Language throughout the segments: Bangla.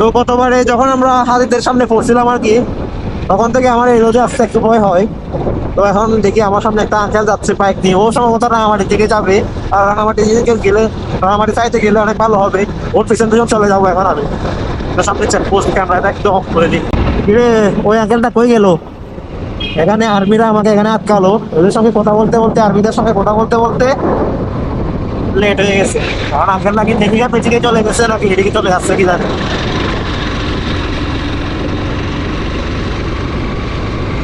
তো গতবারে যখন আমরা হাতিদের সামনে পড়ছিলাম আর কি, তখন থেকে আমার এই রোজে আসতে একটু ভয় হয়। তো এখন দেখি আমার সামনে একটা আঙ্কেল যাচ্ছে বাইক নিয়ে। ও সম্ভবত রাঙামাটির দিকে যাবে। আর রাঙামাটি দিকে গেলে, রাঙামাটি চাইতে গেলে অনেক ভালো হবে। ওর পিছন পিছন চলে যাব এখন আমি। সামনে চেক পোস্ট ক্যামেরাটা একদম অফ করে দিই। কিরে, ওই আঙ্কেলটা কই গেল? এখানে আর্মিরা আমাকে এখানে আটকালো। ওদের সঙ্গে কথা বলতে বলতে, আর্মিদের সঙ্গে কথা বলতে বলতে লেট হয়ে গেছে। কারণ আঙ্কেল নাকি নেহিয়া পেছিকে চলে গেছে, নাকি এদিকে চলে আসছে কি জানি।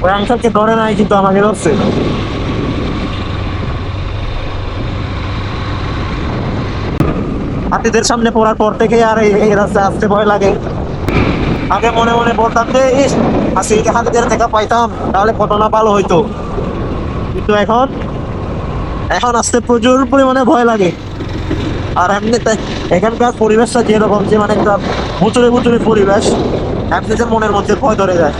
ওই নাই কিন্তু আমাকে ধরছে? হাতিদের সামনে পড়ার পর থেকে আর এই রাস্তায় আসতে ভয় লাগে। আগে মনে মনে বলতাম যে, ইস হাতিদের দেখা পাইতাম, তাহলে কত না ভালো হইতো। কিন্তু এখন এখন আসতে প্রচুর পরিমাণে ভয় লাগে। আর এমনিতে এখানকার পরিবেশটা যেরকম যে মানে একটা ভুতুরে ভুতুরে পরিবেশ এমনিতে মনের মধ্যে ভয় ধরে যায়।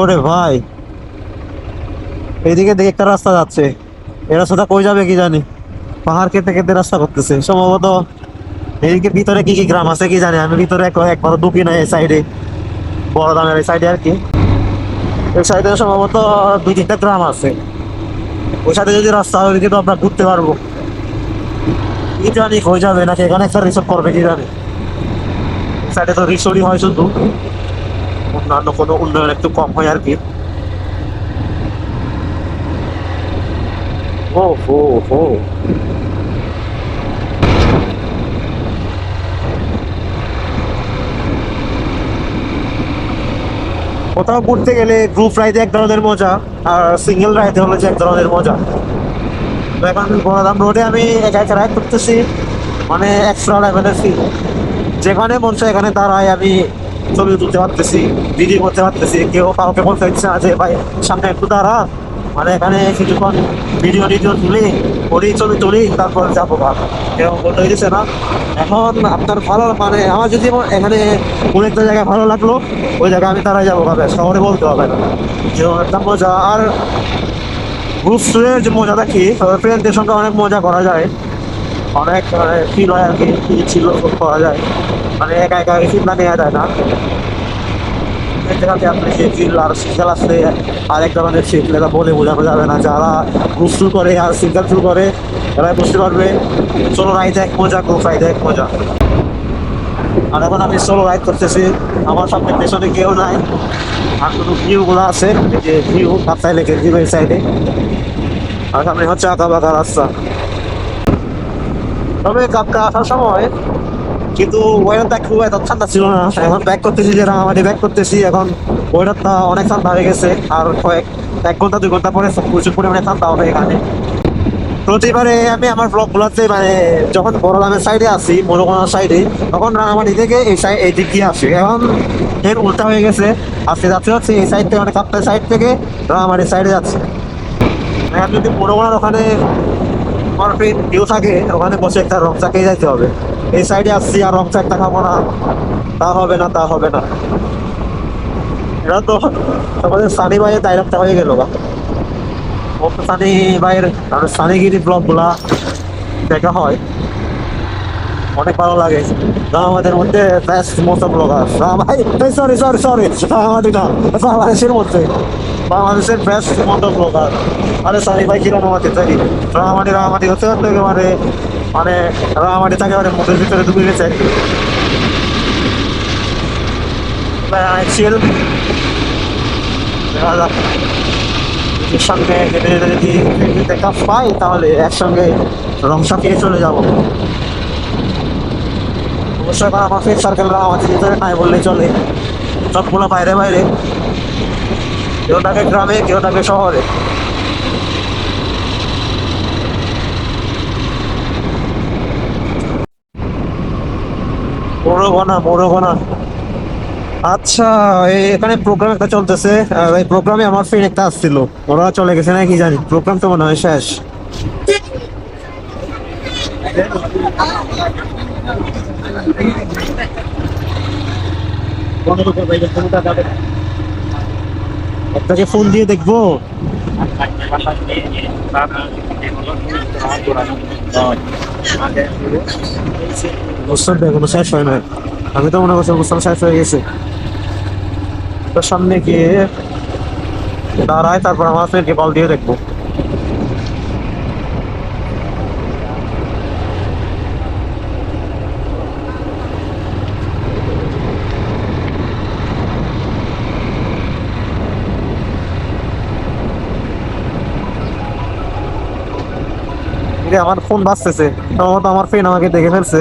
ওরে ভাই। এইদিকে দেখে একটা রাস্তা যাচ্ছে। এই রাস্তাটা কই যাবে কি জানি। পাহাড় কেটে কেটে রাস্তা করতেছে। সম্ভবত এইদিকে ভিতরে কি কি গ্রাম আছে কি জানি। আমি ভিতরে একবার ঢুকি না এই সাইডে বড় দামের এই সাইডে আর কি। এই সাইডে সম্ভবত দুই তিনটা গ্রাম আছে। ওই সাইডে যদি রাস্তা হয় ওইদিকে তো আমরা ঘুরতে পারব। কি জানি হয়ে যাবে, নাকি এখানে একটা রিসোর্ট করবে কি জানি। সাইডে তো রিসোর্টই হয় শুধু। অন্যান্য কোনো উন্নয়ন একটু কম হয় আর কি। ও হো হো। কোথাও ঘুরতে গেলে গ্রুপ রাইডে এক ধরনের মজা আর সিঙ্গেল রাইডে হলো যে এক ধরনের মজা। এখন বড়দাম রোডে আমি একা একা রাইড করতেছি মানে এক্সট্রা লেভেলের ফিল যেখানে মন চায় এখানে দাঁড়ায় আমি ছবি তুলতে পারতেছি ভিডিও করতে পারতেছি। কেউ কাউকে বলতে হচ্ছে না যে, ভাই, সামনে একটু দাঁড়া মানে এখানে কিছুক্ষণ ভিডিও টিডিও তুলি, করি, ছবি তুলি, তারপর যাব ভাব কেউ বলতে হইতেছে না। এখন আপনার ভালো মানে আমার যদি এখানে কোনো একটা জায়গায় ভালো লাগল, ওই জায়গায় আমি তারাই যাব ভাবে। শহরে বলতে হবে না। যেমন একটা মজা। আর গ্রুপ ট্যুরের যে মজাটা কি ফ্রেন্ডদের সঙ্গে অনেক মজা করা যায়। অনেক ফিল হয় আর কি ছিল, করা যায়। মানে একা একা ফিল্মটা নেওয়া যায় না। যেখানে আর সিঙ্গেল আছে আরেক ধরনের ফিল এটা বলে বোঝানো যাবে না। যারা ট্যুর করে আর সিঙ্গেল ট্যুর করে এরাই বুঝতে পারবে। সোলো রাইড এক মজা গ্রুপ রাইড এক মজা। আর এখন আমি সোলো রাইড করতেছি। আমার সামনে পেছনে কেউ নাই। আর শুধু ভিউগুলো আছে ভিউ কাপ্তাই লেকের ভিউ এই সাইডে আর সামনে হচ্ছে আঁকা বাঁকা রাস্তা। তবে কাপটা আসার সময় কিন্তু ওয়েদারটা খুব এত ঠান্ডা ছিল না। এখন ব্যাক করতেছি যে রাঙামাটি ব্যাক করতেছি। এখন ওয়েদারটা অনেক ঠান্ডা হয়ে গেছে। আর কয়েক, এক ঘণ্টা, দুই ঘণ্টা পরে প্রচুর পরিমাণে ঠান্ডা হবে এখানে। প্রতিবারে আমি আমার ব্লগগুলোতে মানে যখন বড়লামের সাইডে আসি মনোকোনার সাইডে তখন রাঙামাটি থেকে এই সাইড এই দিক দিয়ে আসি। এখন এর উল্টা হয়ে গেছে। আজকে যাচ্ছে হচ্ছে এই সাইড থেকে মানে কাপ্তাই সাইড থেকে রাঙামাটির সাইডে যাচ্ছে। এখন যদি মনোকোনার ওখানে পারফেক্ট ভিউ থাকে, ওখানে বসে একটা রং চা খেয়ে যাইতে হবে। এই সাইডে আসছি আর রং চা একটা খাব না। তা হবে না, তা হবে না। এটা তো আমাদের সানি ভাইয়ের ডাইরেক্টটা হয়ে গেল বা সানি ভাইয়ের মানে সানিগিরি ব্লগগুলা দেখা হয়। অনেক ভালো লাগে। আমাদের মধ্যে বেস্ট মতো ব্লগার ভাই সরি সরি সরি আমাদের না, বাংলাদেশের মধ্যে। বাংলাদেশের বেস্ট মতো ব্লগার আরে সানি ভাই কিরম আমাদের তাই? রামাটি রামাটি হতে হতে একেবারে মানে রামাটি তাকে মানে মুখের ভিতরে ঢুকে গেছে সঙ্গে যদি পাই, তাহলে একসঙ্গে চলে যাব। অবশ্যই আমার চলে। সবগুলো বাইরে বাইরে। কেউ থাকে গ্রামে, কেউ থাকে শহরে। আচ্ছা এখানে প্রোগ্রাম একটা চলতেছে। এই প্রোগ্রামে আমার ফ্রেন্ড একটা আসছিল। ওরা চলে গেছে নাকি জানি। প্রোগ্রাম তো মনে হয় শেষ। পনেরো টাকা একটাকে ফোন দিয়ে দেখব। অনুষ্ঠানটা এখনও শেষ হয় নাই। আমি তো মনে করছি অনুষ্ঠান শেষ হয়ে গেছে। তোর সামনে গিয়ে দাঁড়ায়, তারপর আমার ফ্রেন্ডকে কল দিয়ে দেখব। আমার ফোন বাজতেছে সম্ভবত আমার ফ্রেন্ড আমাকে দেখে ফেলছে।